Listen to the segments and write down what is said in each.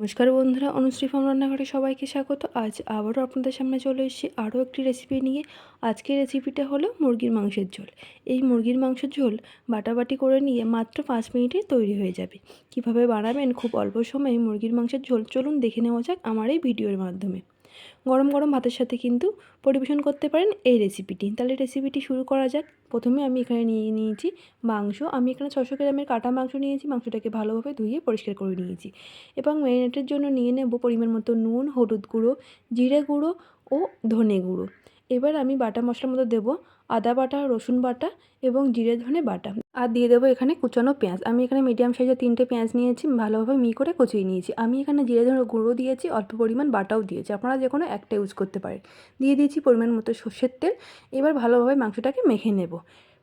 নমস্কার বন্ধুরা, অনুশ্রী ফার্ম রান্নাঘরে সবাইকে স্বাগত। আজ আবারও আপনাদের সামনে চলে এসেছি আরও একটি রেসিপি নিয়ে। আজকের রেসিপিটা হলো মুরগির মাংসের ঝোল। এই মুরগির মাংসের ঝোল বাটাবাটি করে নিয়ে মাত্র পাঁচ মিনিটে তৈরি হয়ে যাবে। কীভাবে বানাবেন খুব অল্প সময়ে মুরগির মাংসের ঝোল চলুন দেখে নেওয়া যাক আমার এই ভিডিওর মাধ্যমে। গরম গরম ভাতের সাথে কিন্তু পরিবেশন করতে পারেন এই রেসিপিটি তাহলে রেসিপিটি শুরু করা যাক। প্রথমে আমি এখানে নিয়ে নিয়েছি মাংস। আমি এখানে ছশো গ্রামের কাটা মাংস নিয়েছি। মাংসটাকে ভালোভাবে ধুয়ে পরিষ্কার করে নিয়েছি। এবং ম্যারিনেটের জন্য নিয়ে নেব পরিমাণ মতো নুন, হলুদ গুঁড়ো, জিরে গুঁড়ো ও ধনে গুঁড়ো। এবার আমি বাটা মশলার মধ্যে দেবো আদা বাটা, রসুন বাটা এবং জিরে ধনে বাটা। আর দিয়ে দেবো এখানে কুচানো পেঁয়াজ। আমি এখানে মিডিয়াম সাইজের তিনটে পেঁয়াজ নিয়েছি, ভালোভাবে মি করে কুচিয়ে নিয়েছি। আমি এখানে জিরে ধনে গুঁড়ো দিয়েছি, অল্প পরিমাণ বাটাও দিয়েছি। আপনারা যে কোনো একটা ইউজ করতে পারেন। দিয়ে দিয়েছি পরিমাণ মতো সর্ষের তেল। এবার ভালোভাবে মাংসটাকে মেখে নেব।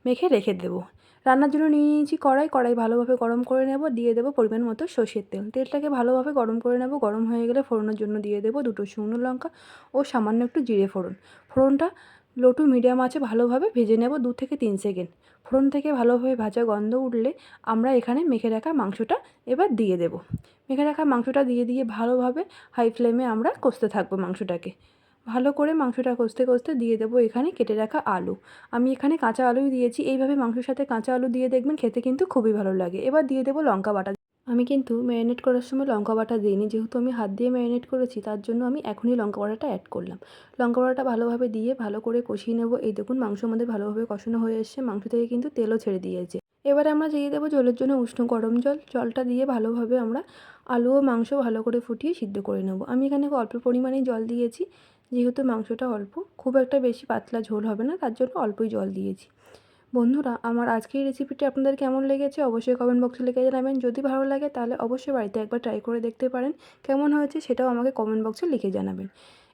মেখে রেখে দেবো। রান্নার জন্য নিয়ে নিয়েছি কড়াই। কড়াই ভালোভাবে গরম করে নেব, দিয়ে দেবো পরিমাণ মতো সর্ষের তেল। তেলটাকে ভালোভাবে গরম করে নেব। গরম হয়ে গেলে ফোড়নের জন্য দিয়ে দেবো দুটো শুকনো লঙ্কা ও সামান্য একটু জিরে ফোড়ন। ফোড়নটা লো টু মিডিয়াম আছে, ভালোভাবে ভেজে নেব দু থেকে তিন সেকেন্ড। ফোড়ন থেকে ভালোভাবে ভাজা গন্ধ উঠলে আমরা এখানে মেখে রাখা মাংসটা এবার দিয়ে দেব। মেখে রাখা মাংসটা দিয়ে দিয়ে ভালোভাবে হাই ফ্লেমে আমরা কষতে থাকব মাংসটাকে। ভালো করে মাংসটা কষতে কষতে দিয়ে দেবো এখানে কেটে রাখা আলু। আমি এখানে কাঁচা আলুই দিয়েছি, এইভাবে মাংসের সাথে কাঁচা আলু দিয়ে দেখবেন খেতে কিন্তু খুবই ভালো লাগে। এবার দিয়ে দেবো লঙ্কা বাটা। আমি কিন্তু ম্যারিনেট করার সময় লঙ্কা বাটা দিইনি, যেহেতু আমি হাত দিয়ে ম্যারিনেট করেছি, তার জন্য আমি এখনই লঙ্কা বাটাটা অ্যাড করলাম। লঙ্কা বাটাটা ভালোভাবে দিয়ে ভালো করে কষিয়ে নেব। এই দেখুন মাংস আমাদের ভালোভাবে কষানো হয়ে এসছে, মাংস থেকে কিন্তু তেলও ছেড়ে দিয়েছে। এবারে আমরা দিয়ে দেবো জলের জন্য উষ্ণ গরম জল। জলটা দিয়ে ভালোভাবে আমরা আলু ও মাংস ভালো করে ফুটিয়ে সিদ্ধ করে নেব। আমি এখানে অল্প পরিমাণেই জল দিয়েছি। যেহেতু মাংসটা অল্প, খুব একটা বেশি পাতলা ঝোল হবে না, তার জন্য অল্পই জল দিয়েছি। বন্ধুরা, আমার আজকের রেসিপিটি আপনাদের কেমন লেগেছে অবশ্যই কমেন্ট বক্সে লিখে জানাবেন। যদি ভালো লাগে তাহলে অবশ্যই বাড়িতে একবার ট্রাই করে দেখতে পারেন। কেমন হয়েছে সেটাও আমাকে কমেন্ট বক্সে লিখে জানাবেন।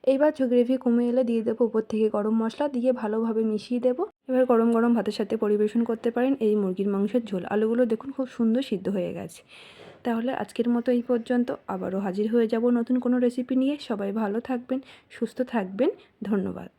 এইবার গ্রেভি কমে এলে দিয়ে দেবো উপর থেকে গরম মশলা, দিয়ে ভালোভাবে মিশিয়ে দেবো। এবার গরম গরম ভাতের সাথে পরিবেশন করতে পারেন এই মুরগির মাংসের ঝোল। আলুগুলো দেখুন খুব সুন্দর সিদ্ধ হয়ে গেছে। তাহলে আজকের মতো এই পর্যন্ত। আবারও হাজির হয়ে যাব নতুন কোনো রেসিপি নিয়ে। সবাই ভালো থাকবেন, সুস্থ থাকবেন। ধন্যবাদ।